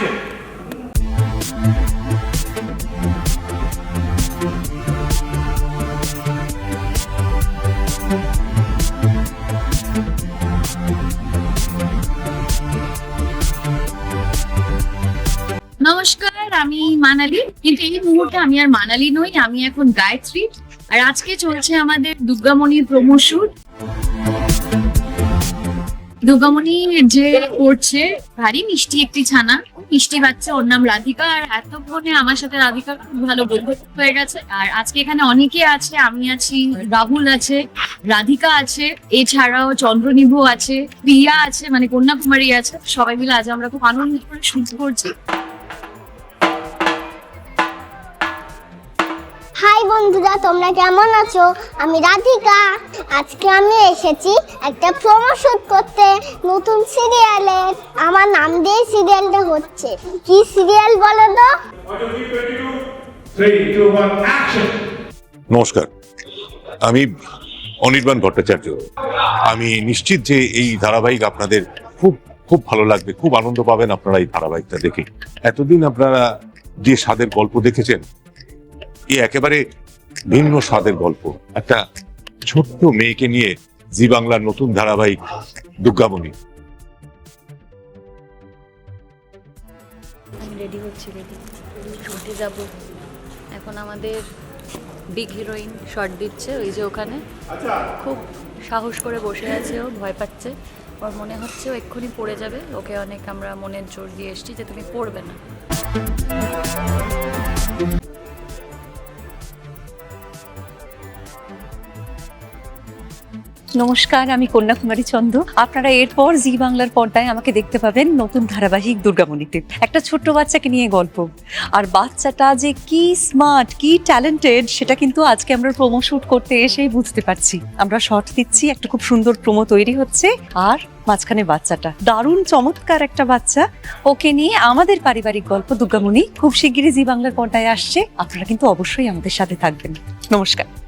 action! নমস্কার, আমি মানালি। কিন্তু এই মুহূর্তে আমি আর মানালি নই, আমি এখন গায়ত্রী। আর আজকে চলছে আমাদের দুর্গামণির প্রমোশুট দুর্গামণি যে করছে ভারী মিষ্টি একটি ছানা। মিষ্টি বাচ্চা, ওর নাম রাধিকা। আর এতক্ষণে আমার সাথে রাধিকা খুব ভালো বন্ধুত্ব হয়ে গেছে। আর আজকে এখানে অনেকে আছে, আমি আছি, রাহুল আছে, রাধিকা আছে, এছাড়াও চন্দ্রনিভু আছে, প্রিয়া আছে মানে কন্যাকুমারী আছে। সবাই মিলে আজ আমরা খুব আনন্দ করে শুট করছি। হাই বন্ধুরা, তোমরা কেমন আছো? আমি রাধিকা। আজকে আমি এসেছি একটা প্রোমো শুট করতে নতুন সিরিয়ালে আমার নাম দিয়ে সিরিয়ালটা হচ্ছে। কি সিরিয়াল বলো তো! নমস্কার। আমি অনির্বাণ ভট্টাচার্য। আমি নিশ্চিত যে এই ধারাবাহিক আপনাদের খুব খুব ভালো লাগবে, খুব আনন্দ পাবেন আপনারা এই ধারাবাহিকটা দেখে। এতদিন আপনারা যে স্বাদের গল্প দেখেছেন একেবারে ভিন্ন স্বাদের গল্প। একটা ছোট্ট মেয়েকে নিয়ে জি বাংলার নতুন ধারাবাহিক দুর্গামণি। রেডি হচ্ছি রেডি শুটে যাব। এখন আমাদের বিগ হিরোইন শর্ট দিচ্ছে ওই যে ওখানে। খুব সাহস করে বসে আছে ও, ভয় পাচ্ছে। ওর মনে হচ্ছে ও এক্ষুনি পড়ে যাবে। ওকে অনেক আমরা মনের জোর দিয়ে এসছি যে তুমি পড়বে না। নমস্কার, আমি কন্যাকুমারী চন্দ। আপনারা এরপর জি বাংলার পর্দায় আমাকে দেখতে পাবেন নতুন ধারাবাহিক দুর্গামণিতে। একটা ছোট্ট বাচ্চাকে নিয়ে গল্প। আর বাচ্চাটা যে কি স্মার্ট, কি ট্যালেন্টেড, সেটা কিন্তু আজকে আমরা প্রোমো শ্যুট করতে এসেই বুঝতে পারছি। আমরা শর্ট দিচ্ছি, একটা খুব সুন্দর প্রোমো তৈরি হচ্ছে, আর মাঝখানে বাচ্চাটা। দারুণ চমৎকার একটা বাচ্চা। ওকে নিয়ে আমাদের পারিবারিক গল্প দুর্গামণি খুব শিগগিরই জি বাংলার পর্দায় আসছে। আপনারা কিন্তু অবশ্যই আমাদের সাথে থাকবেন। নমস্কার।